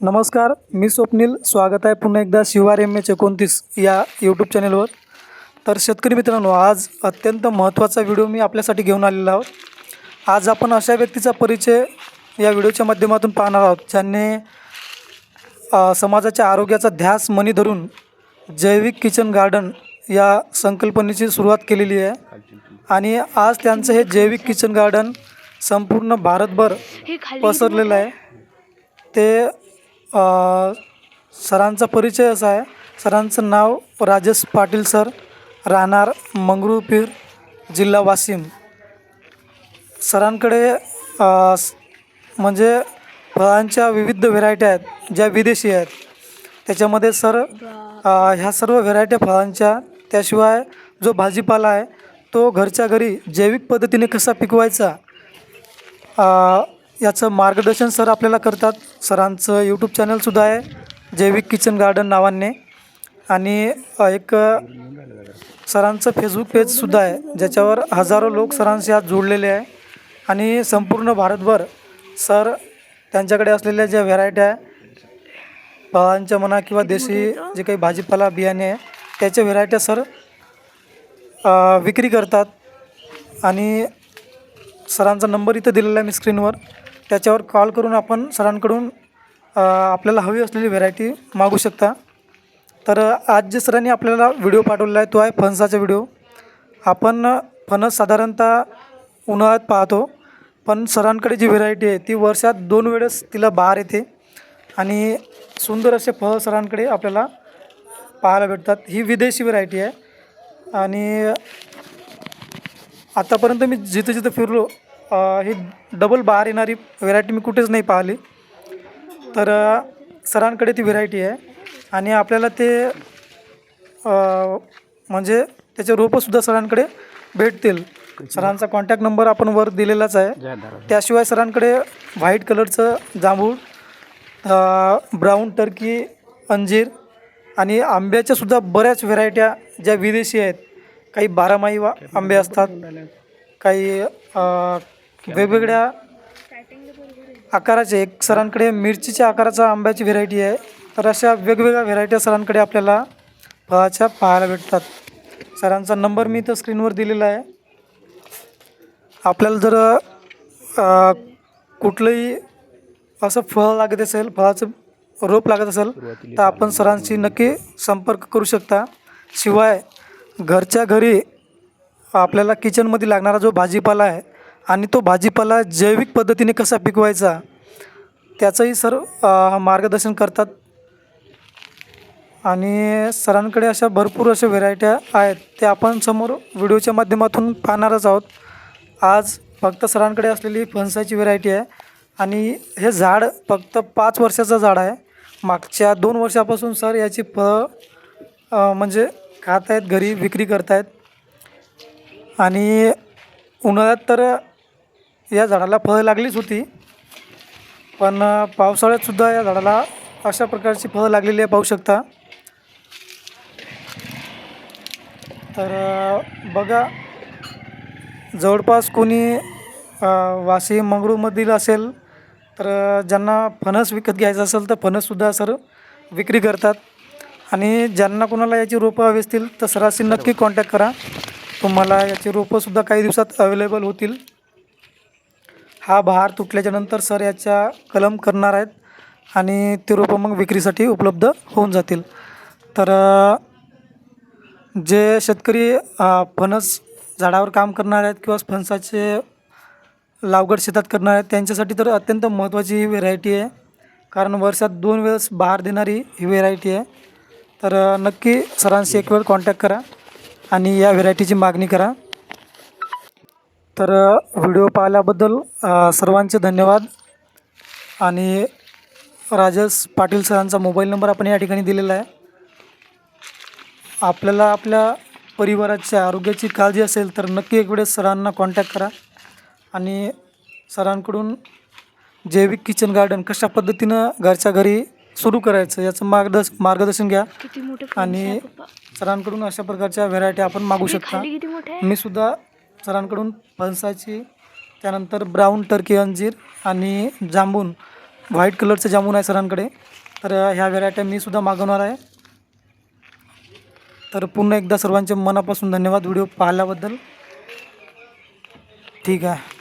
नमस्कार मी स्वप्नील. स्वागत आहे पुन्हा एकदा शिवार एम एच एकोणतीस या यूट्यूब चॅनलवर तर शेतकरी मित्रांनो आज अत्यंत महत्त्वाचा व्हिडिओ मी आपल्यासाठी घेऊन आलेलो आहोत. आज आपण अशा व्यक्तीचा परिचय या व्हिडिओच्या माध्यमातून पाहणार आहोत ज्यांनी समाजाच्या आरोग्याचा ध्यास मनी धरून जैविक किचन गार्डन या संकल्पनेची सुरुवात केलेली आहे. आणि आज त्यांचं हे जैविक किचन गार्डन संपूर्ण भारतभर पसरलेलं आहे. ते सरांचा परिचय असा आहे. सरांचं नाव राजेश पाटील सर राहणार मंगरुळपीर जिल्हा वाशिम. सरांकडे म्हणजे फळांच्या विविध व्हेरायटी आहेत ज्या विदेशी आहेत. त्याच्यामध्ये सर ह्या सर्व व्हेरायट्या फळांच्या त्याशिवाय जो भाजीपाला आहे तो घरच्या घरी जैविक पद्धतीने कसा पिकवायचा याचं मार्गदर्शन सर आपल्याला करतात. सरांचं यूट्यूब चॅनलसुद्धा आहे. जैविक किचन गार्डन नावाने. आणि एक सरांचं फेसबुक पेजसुद्धा आहे. ज्याच्यावर हजारो लोक सरांशी आज जोडलेले आहे. आणि संपूर्ण भारतभर सर त्यांच्याकडे असलेल्या ज्या व्हेरायट्या आहे फळांच्या म्हणा किंवा देशी जे काही भाजीपाला बियाणे आहे त्याच्या व्हेरायट्या सर विक्री करतात. आणि सरांचा नंबर इथं दिलेला आहे मी स्क्रीनवर त्याच्यावर कॉल करून आपण सरांकडून आपल्याला हवी असलेली व्हेरायटी मागू शकता. तर आज जे सरांनी आपल्याला व्हिडिओ पाठवलेला आहे तो आहे फणसाचा व्हिडिओ आपण फणस साधारणतः उन्हाळ्यात पाहतो पण सरांकडे जी व्हेरायटी आहे ती वर्षात दोन वेळेस तिला बहार येते. आणि सुंदर असे फळ सरांकडे आपल्याला पाहायला भेटतात. ही विदेशी व्हेरायटी आहे. आणि आतापर्यंत मी जिथं जिथं फिरलो ही डबल बहार येणारी व्हेरायटी मी कुठेच नाही पाहिली. तर सरांकडे ती व्हेरायटी आहे. आणि आपल्याला ते म्हणजे त्याचे रोपंसुद्धा सरांकडे भेटतील. सरांचा कॉन्टॅक्ट नंबर आपण वर दिलेलाच आहे. त्याशिवाय सरांकडे व्हाईट कलरचं जांभूळ ब्राऊन टर्की अंजीर आणि आंब्याच्या सुद्धा बऱ्याच व्हेरायट्या ज्या विदेशी आहेत. काही बारामाही वा आंबे असतात. काही वेगवेगळ्या आकाराचे एक सरांकडे मिरचीच्या आकाराचा आंब्याची व्हेरायटी आहे. तर अशा वेगवेगळ्या व्हेरायटी सरांकडे आपल्याला फळाच्या पाहायला भेटतात. सरांचा नंबर मी इथं स्क्रीनवर दिलेला आहे. आपल्याला जर कुठलंही असं फळ लागत असेल फळाचं रोप लागत असेल तर आपण सरांशी नक्की संपर्क करू शकता. शिवाय घरच्या घरी आपल्याला किचनमध्ये लागणारा जो भाजीपाला आहे आणि तो भाजीपाला जैविक पद्धतीने कसा पिकवायचा त्याचंही सर मार्गदर्शन करतात. आणि सरांकडे अशा भरपूर अशा व्हेरायट्या आहेत त्या आपण समोर व्हिडिओच्या माध्यमातून पाहणारच आहोत. आज फक्त सरांकडे असलेली फणसाची व्हेरायटी आहे आणि हे झाड फक्त पाच वर्षाचं झाड आहे. मागच्या दोन वर्षापासून सर याची फळं म्हणजे खात आहेत घरी विक्री करतायत. आणि उन्हाळ्यात तर या झाडाला फळं लागलीच होती. पण पावसाळ्यातसुद्धा या झाडाला अशा प्रकारची फळं लागलेली आहे पाहू शकता. तर बघा. जवळपास कोणी वाशिम मंगळूरमधील असेल तर ज्यांना फणस विकत घ्यायचं असेल तर फणससुद्धा सर विक्री करतात. आणि ज्यांना कोणाला याची रोपं हवी असतील तर सरासरी नक्की कॉन्टॅक्ट करा. तुम्हाला याची रोपंसुद्धा काही दिवसात अवेलेबल होतील. हा बहार तुटल्याच्यानंतर सर याच्या कलम करणार आहेत आणि ते रोपं मग विक्रीसाठी उपलब्ध होऊन जातील. तर जे शेतकरी फणस झाडावर काम करणार आहेत किंवा फणसाचे लागवड शेतात करणार आहेत त्यांच्यासाठी तर अत्यंत महत्त्वाची ही व्हेरायटी आहे. कारण वर्षात दोन वेळेस बहार देणारी ही व्हेरायटी आहे. तर नक्की सरांशी एक वेळ कॉन्टॅक्ट करा आणि या व्हेरायटीची मागणी करा. तर व्हिडिओ पाहिल्याबद्दल सर्वांचे धन्यवाद. आणि राजेश पाटील सरांचा मोबाईल नंबर आपण या ठिकाणी दिलेला आहे. आपल्याला आपल्या परिवाराच्या आरोग्याची काळजी असेल तर नक्की एक वेळेस सरांना कॉन्टॅक्ट करा. आणि सरांकडून जैविक किचन गार्डन कशा पद्धतीनं घरच्या घरी सुरू करायचं याचं मार्गदर्श मार्गदर्शन घ्या. आणि. सरांकडून अशा प्रकारच्या व्हेरायटी आपण मागू शकता. मी सुद्धा सरांकडून फणसाची त्यानंतर ब्राऊन टर्की अंजीर आणि जांबून व्हाईट कलरचं जामून आहे सरांकडे. तर ह्या व्हेरायट्या मी सुद्धा मागवणार आहे. तर पुन्हा एकदा सर्वांचे मनापासून धन्यवाद व्हिडिओ पाहिल्याबद्दल. ठीक आहे.